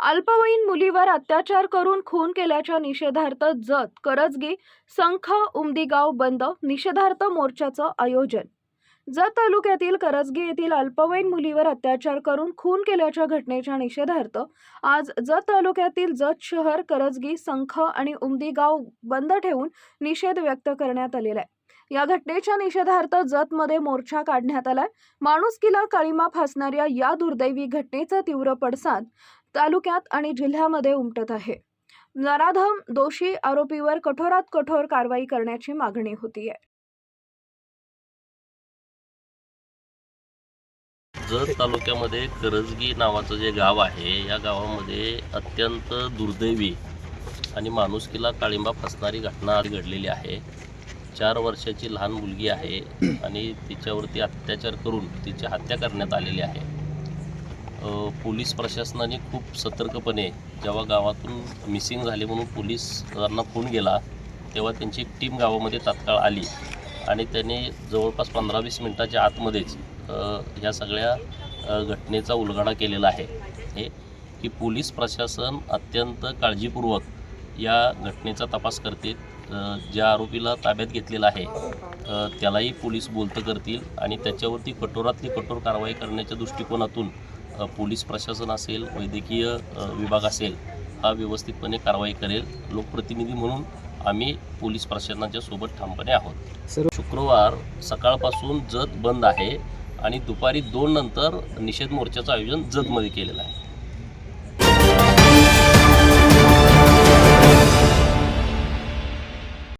अल्पवयीन मुलीवर अत्याचार करून खून केल्याच्या निषेधार्थ जत करजगी संख उमदीगाव बंद निषेधार्थ मोर्चाचं आयोजन. जत तालुक्यातील करजगी येथील अल्पवयीन मुलीवर अत्याचार करून खून केल्याच्या घटनेच्या निषेधार्थ आज जत तालुक्यातील जत शहर करजगी संख आणि उमदीगाव बंद ठेवून निषेध व्यक्त करण्यात आलेला आहे. या घटनेच्या निषेधार्थ जतमध्ये मोर्चा काढण्यात आलाय. माणुसकीला काळीमा फासणाऱ्या या दुर्दैवी घटनेचा तीव्र पडसाद तालुक्यात आणि जिल्ह्यामध्ये उमटत आहे. नराधम दोषी आरोपीवर कठोरात कठोर कारवाई करण्याची मागणी होती आहे जत तालुक्यामध्ये करजगी नावाचं जे गाव आहे या गावामध्ये अत्यंत दुर्दैवी आणि माणुसकीला काळिंबा फसणारी घटना घडलेली आहे. चार वर्षाची लहान मुलगी आहे आणि तिच्यावरती अत्याचार करून तिची हत्या करण्यात आलेली आहे. पोलीस प्रशासनाने खूप सतर्कपणे जेव्हा गावातून मिसिंग झाले म्हणून पोलिसांना फोन गेला तेव्हा त्यांची एक टीम गावामध्ये तात्काळ आली. आणि त्याने जवळपास पंधरा वीस मिनटाच्या आतमध्येच ह्या सगळ्या घटनेचा उलगडा केलेला आहे. हे की पोलीस प्रशासन अत्यंत काळजीपूर्वक या घटनेचा तपास करते. ज्या आरोपीला ताब्यात घेतलेला आहे त्यालाही पोलीस बोलतं करतील आणि त्याच्यावरती कठोरातली कठोर कारवाई करण्याच्या दृष्टिकोनातून पोलीस प्रशासन असेल वैद्यकीय विभाग असेल हा व्यवस्थितपणे कारवाई करेल. लोकप्रतिनिधी म्हणून आम्ही पोलीस प्रशासनाच्या सोबत ठामपणे आहोत. सर्व शुक्रवार सकाळपासून जत बंद आहे आणि दुपारी दोन नंतर निषेध मोर्चाचं आयोजन जतमध्ये केलेलं आहे.